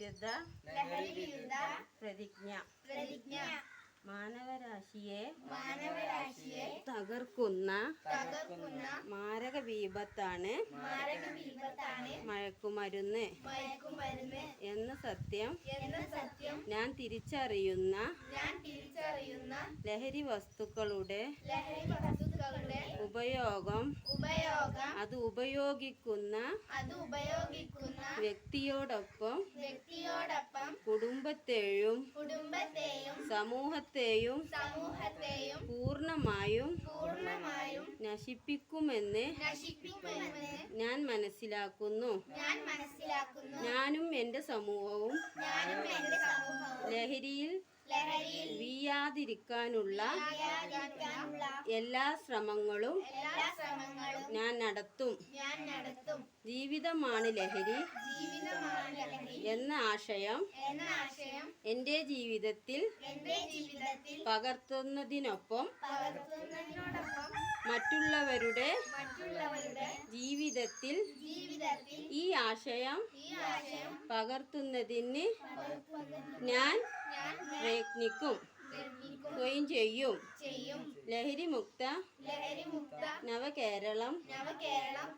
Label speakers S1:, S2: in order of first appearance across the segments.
S1: വിരുദ്ധ പ്രതിജ്ഞ.
S2: പ്രതിജ്ഞ.
S1: മാനവരാശിയെ
S2: മാനവരാശിയെ
S1: തകർക്കുന്ന
S2: തകർക്കുന്ന
S1: മാരക വിപത്താണ്
S2: മാരക വിപത്താണ്
S1: മയക്കുമരുന്ന്
S2: മയക്കുമരുന്ന്
S1: എന്ന സത്യം.
S2: എന്ന സത്യം.
S1: ഞാൻ തിരിച്ചറിയുന്ന
S2: ഞാൻ തിരിച്ചറിയുന്ന
S1: ലഹരി വസ്തുക്കളുടെ
S2: ലഹരി വസ്തുക്കളുടെ
S1: ഉപയോഗം.
S2: ഉപയോഗം.
S1: അത് ഉപയോഗിക്കുന്ന
S2: അത് ഉപയോഗിക്കുന്ന
S1: വ്യക്തിയോടൊപ്പം
S2: വ്യക്തിയോടൊപ്പം
S1: കുടുംബത്തെയും
S2: കുടുംബത്തെയും
S1: സമൂഹത്തെയും
S2: സമൂഹത്തെയും
S1: പൂർണമായും
S2: പൂർണമായും
S1: നശിപ്പിക്കുമെന്ന്
S2: നശിപ്പിക്കുമെന്ന്
S1: ഞാൻ മനസ്സിലാക്കുന്നു.
S2: ഞാൻ മനസ്സിലാക്കുന്നു.
S1: ഞാനും എന്റെ സമൂഹവും
S2: ഞാനും എന്റെ സമൂഹവും
S1: ലഹരിയിൽ വീയാതിരിക്കാനുള്ള എല്ലാ ശ്രമങ്ങളും
S2: എല്ലാ ശ്രമങ്ങളും
S1: ഞാൻ നടത്തും.
S2: ഞാൻ നടത്തും.
S1: ജീവിതമാണ് ലഹരി
S2: ജീവിതമാണ് ലഹരി
S1: എന്ന ആശയം
S2: എന്ന ആശയം
S1: എന്റെ ജീവിതത്തിൽ
S2: എന്റെ ജീവിതത്തിൽ
S1: പകർത്തുന്നതിനൊപ്പം
S2: പകർത്തുന്നതിനോടൊപ്പം
S1: മറ്റുള്ളവരുടെ
S2: മറ്റുള്ളവരുടെ
S1: ജീവിതത്തിൽ
S2: ജീവിതത്തിൽ
S1: ഈ ആശയം
S2: ഈ ആശയം
S1: പകർത്തുന്നതിന് ഞാൻ
S2: ഞാൻ
S1: പ്രയത്നിക്കും.
S2: നിർമ്മിക്കുകയും
S1: ചെയ്യും.
S2: ചെയ്യും.
S1: ലഹരി മുക്ത
S2: ലഹരി മുക്ത
S1: നവകേരളം
S2: നവകേരളം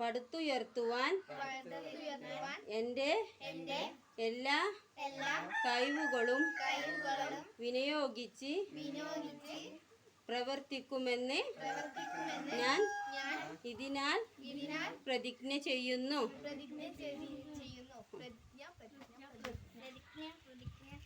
S1: പടുത്തുയർത്തുവാൻ
S2: എന്റെ
S1: എല്ലാ
S2: എല്ലാ
S1: കഴിവുകളും വിനിയോഗിച്ച്
S2: വിനിയോഗിച്ച്
S1: പ്രവർത്തിക്കുമെന്ന്
S2: പ്രവർത്തിക്കുമെന്ന്
S1: ഞാൻ
S2: ഞാൻ
S1: ഇതിനാൽ
S2: ഇതിനാൽ
S1: പ്രതിജ്ഞ ചെയ്യുന്നു.